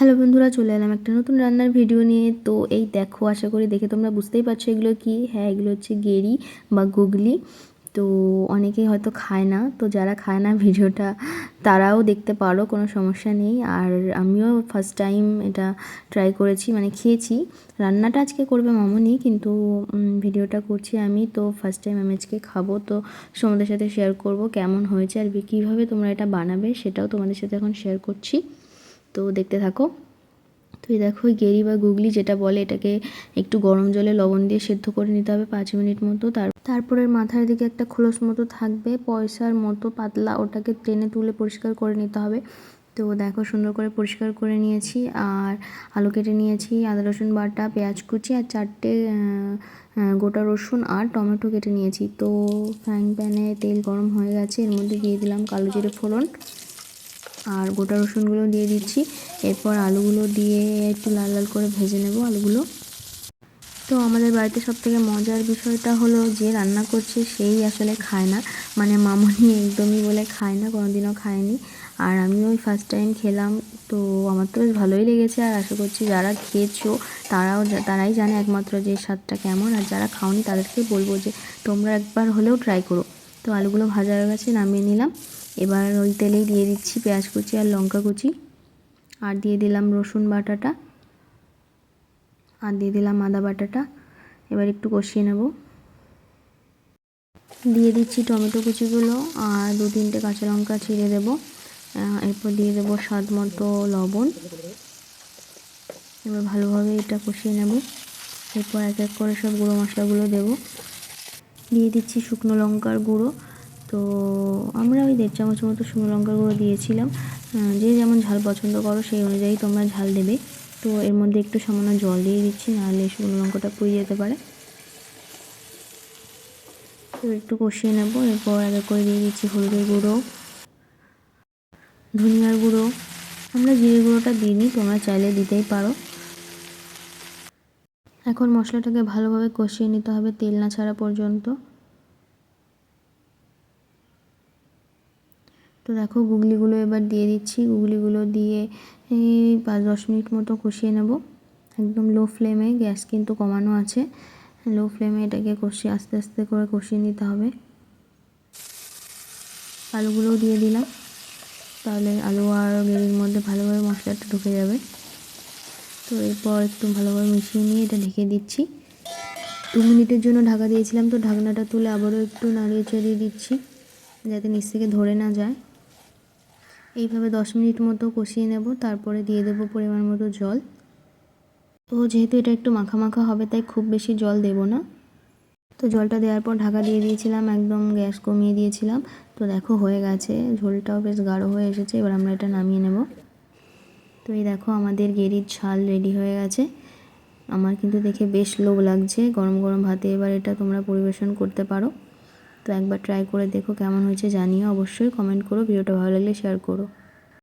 Hello বন্ধুরা, চলে এলাম একটা নতুন রান্নার ভিডিও নিয়ে। তো এই দেখো, আশা করি দেখে তোমরা বুঝতেই পারছ এগুলো কি। হ্যাঁ এগুলো হচ্ছে গেরি বা গুগলি। তো অনেকেই হয়তো খায় না। তো যারা খায় না ভিডিওটা, তারাও দেখতে পারো, কোনো সমস্যা নেই। আর আমিও ফার্স্ট টাইম এটা ট্রাই করেছি মানে খেয়েছি। রান্নাটা আজকে করবে মামনি, কিন্তু ভিডিওটা করছি আমি। তো ফার্স্ট টাইম আমি আজকে খাব। তো তোমাদের সাথে শেয়ার করব কেমন হয়েছে আর কীভাবে তোমরা এটা বানাবে সেটাও তোমাদের সাথে এখন শেয়ার করছি। তো দেখতে থাকো। তো এই দেখো গেরি বা গুগলি যেটা বলে, এটাকে একটু গরম জলে লবণ দিয়ে সেদ্ধ করে নিতে হবে পাঁচ মিনিট মতো। তার তারপরে মাথার দিকে একটা খোলস মতো থাকবে, পয়সার মতো পাতলা ওটাকে টেনে তুলে পরিষ্কার করে নিতে হবে। তো দেখো, সুন্দর করে পরিষ্কার করে নিয়েছি, আর আলু কেটে নিয়েছি, আদা, রসুন বাটা, পেঁয়াজ কুচি, আর চারটে গোটা রসুন আর টমেটো কেটে নিয়েছি। তো ফ্রাইং প্যানে তেল গরম হয়ে গেছে, এর মধ্যে দিয়ে দিলাম কালো জিরে ফোড়ন। আর গোটা রসুনগুলো দিয়ে দিচ্ছি। এরপর আলুগুলো দিয়ে একটু লাল লাল করে ভেজে নেব আলুগুলো। তো আমাদের বাড়িতে সব থেকে মজার বিষয়টা হলো যে রান্না করছে সেই আসলে খায় না। মানে মামনি একদমই বলে খায় না, কোনোদিনও খায়নি। আর আমিও ওই ফার্স্ট টাইম খেলাম, তো আমার তো বেশ ভালোই লেগেছে। আর আশা করছি যারা খেয়েছো, তারাও তারাই জানে একমাত্র যে স্বাদটা কেমন। আর যারা খাওনি তাদেরকে বলব যে তোমরা একবার হলেও ট্রাই করো। তো আলুগুলো ভাজা হয়ে গেছে, নামিয়ে নিলাম। এবার ওই তেলেই দিয়ে দিচ্ছি পেঁয়াজ কুচি আর লঙ্কা কুচি। আর দিয়ে দিলাম রসুন বাটাটা। আর দিয়ে দিলাম আদা বাটাটা। এবার একটু কষিয়ে নেব। দিয়ে দিচ্ছি টমেটো কুচিগুলো আর দু তিনটে কাঁচা লঙ্কা ছিঁড়ে দেবো। এরপর দিয়ে দেবো স্বাদ মতো লবণ। এবার ভালোভাবে এটা কষিয়ে নেব। এরপর এক এক করে সব গুঁড়ো মশলাগুলো দেবো। দিয়ে দিচ্ছি শুকনো লঙ্কার গুঁড়ো। তো আমরা ওই দেড় চামচ মতো শুকনো লঙ্কার গুঁড়ো দিয়েছিলাম। যে যেমন ঝাল পছন্দ করো সেই অনুযায়ী তোমরা ঝাল দেবে। তো এর মধ্যে একটু সামান্য জল দিয়ে দিচ্ছি, নাহলে শুকনো লঙ্কাটা পুড়ে যেতে পারে। তো একটু কষিয়ে নেব, এরপর এক করে দিয়ে দিচ্ছি হলুদের গুঁড়ো, ধনিয়ার গুঁড়ো। আমরা জিরে গুঁড়োটা দিইনি, তোমরা চাইলে দিতেই পারো। এখন মশলাটাকে ভালোভাবে কষিয়ে নিতে হবে তেল না ছাড়া পর্যন্ত। তো দেখো গুগলিগুলো এবার দিয়ে দিচ্ছি। গুগলিগুলো দিয়ে পাঁচ দশ মিনিট মতো কষিয়ে নেব। একদম লো ফ্লেমে গ্যাস কিন্তু কমানো আছে। লো ফ্লেমে এটাকে কষিয়ে আস্তে আস্তে করে কষিয়ে নিতে হবে। আলুগুলোও দিয়ে দিলাম। তাহলে আলু আর গ্রেভির মধ্যে ভালোভাবে মশলাটা ঢুকে যাবে। তো এরপর একটু ভালোভাবে মিশিয়ে নিয়ে এটা ঢেকে দিচ্ছি। দু মিনিটের জন্য ঢাকা দিয়েছিলাম, তো ঢাকনাটা তুলে আবারও একটু নাড়িয়ে চাড়িয়ে দিচ্ছি, যাতে নিচ থেকে ধরে না যায়। এইভাবে দশ মিনিট মতো কষিয়ে নেব, তারপরে দিয়ে দেবো পরিমাণ মতো জল। তো যেহেতু এটা একটু মাখা মাখা হবে, তাই খুব বেশি জল দেব না। তো জলটা দেওয়ার পর ঢাকা দিয়ে দিয়েছিলাম, একদম গ্যাস কমিয়ে দিয়েছিলাম। তো দেখো হয়ে গেছে, ঝোলটাও বেশ গাঢ় হয়ে এসেছে, এবার আমরা এটা নামিয়ে নেব। তো এই দেখো আমাদের গেরির ঝাল রেডি হয়ে গেছে। আমার কিন্তু দেখে বেশ লোভ লাগছে, গরম গরম ভাতে এবার এটা তোমরা পরিবেশন করতে পারো। তো একবার ট্রাই করে দেখো কেমন হয়েছে, জানিও অবশ্যই কমেন্ট করো, ভিডিওটা ভালো লাগলে শেয়ার করো।